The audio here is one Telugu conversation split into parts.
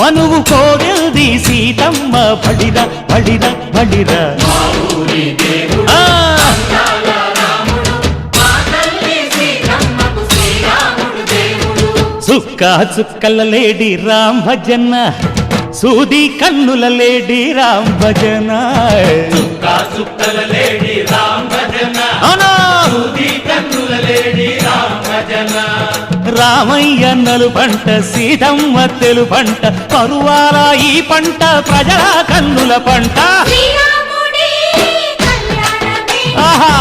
మనువు కోగల్ది సీతమ్మ బడిర బడిర బడిర ఆ, చుక్క చుక్కల లేడి రామ్ భజన సూది కన్నుల లేడి రామ్ భజన సుక్కల లేడి రామ్ భజన రామయ్య నలు పంట సీతమ్మ తెలు పంట పరువాల ఈ పంట ప్రజల కన్నుల పంట. ఆహా!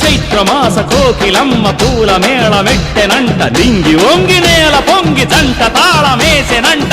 చైత్రమాస కోకిలమ్మ పూల మేళ మెట్టెనంట దింగి ఒంగి నేల పొంగి జంట తాళమేసెనంట.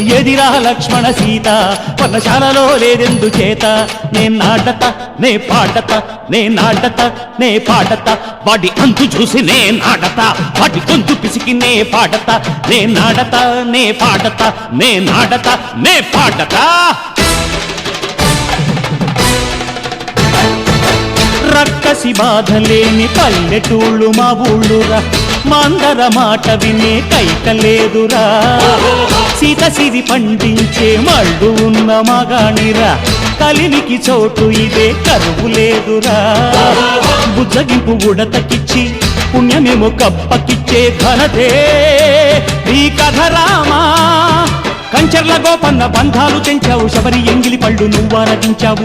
ఎదిరా లక్ష్మణ సీత? పర్ణశాలలో లేదెందు చేత? నే నాటత నే పాటత నే నాటత నే పాటత. వాటి అంతు చూసి నే నాటత. వాటి గొంతు పిసికి నే పాటత. నే నాడత నే పాటత నే నాడత నే పాటత. రక్కసి బాధలేని పల్లెటూళ్ళు మా ఊళ్ళురా. మాందర మాట వినే కైకలేదురా సీత సిరి పండించే మళ్ళు ఉన్న మగాణిరా కలిమికి చోటు ఇదే కరువు లేదురా. బుజ్జగింపు ఉడతకిచ్చి పుణ్యమేమో కప్పకిచ్చే ధనదే ఈ కథ రామా కంచర్ల గోపన్న బంధాలు తెంచావు. శబరి ఎంగిలి పళ్ళు నువ్వారగించావు.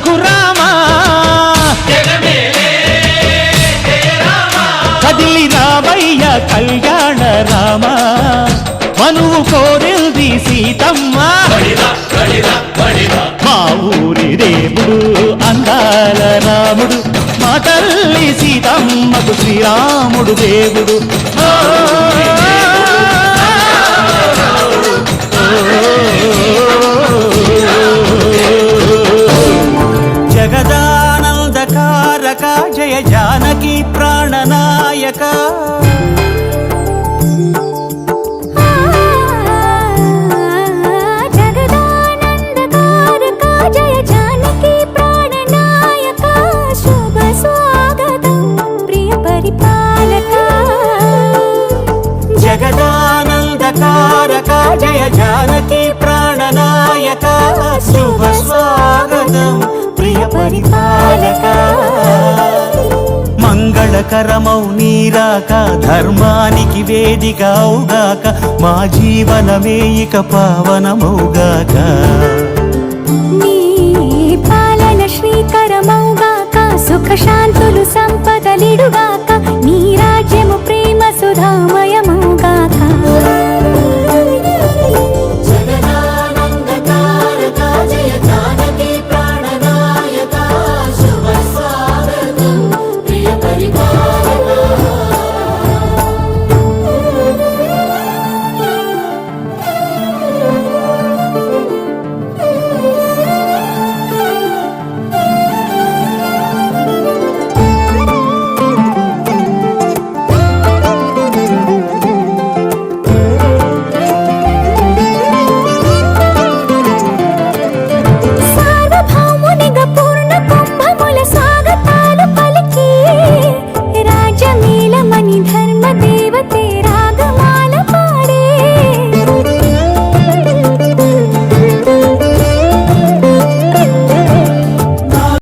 రఘురామా. కదిలి రామయ్య కళ్యాణ రామ. మనువు కోరింది సీతమ్మ. మా ఊరి దేవుడు అందాల రాముడు. మా తల్లి సీతమ్మకు శ్రీరాముడు దేవుడు. శుభ స్వాగతం ప్రియ పరిపాలక. మంగళకరమౌ నీరాక ధర్మానికి వేదిక అవుగాక మా జీవనమే ఇక పావనమౌగాక. పాలన శ్రీకరమౌగాక సుఖ శాంతులు సంపదలిడుగాక నీ రాజ్యము ప్రేమ సుధామ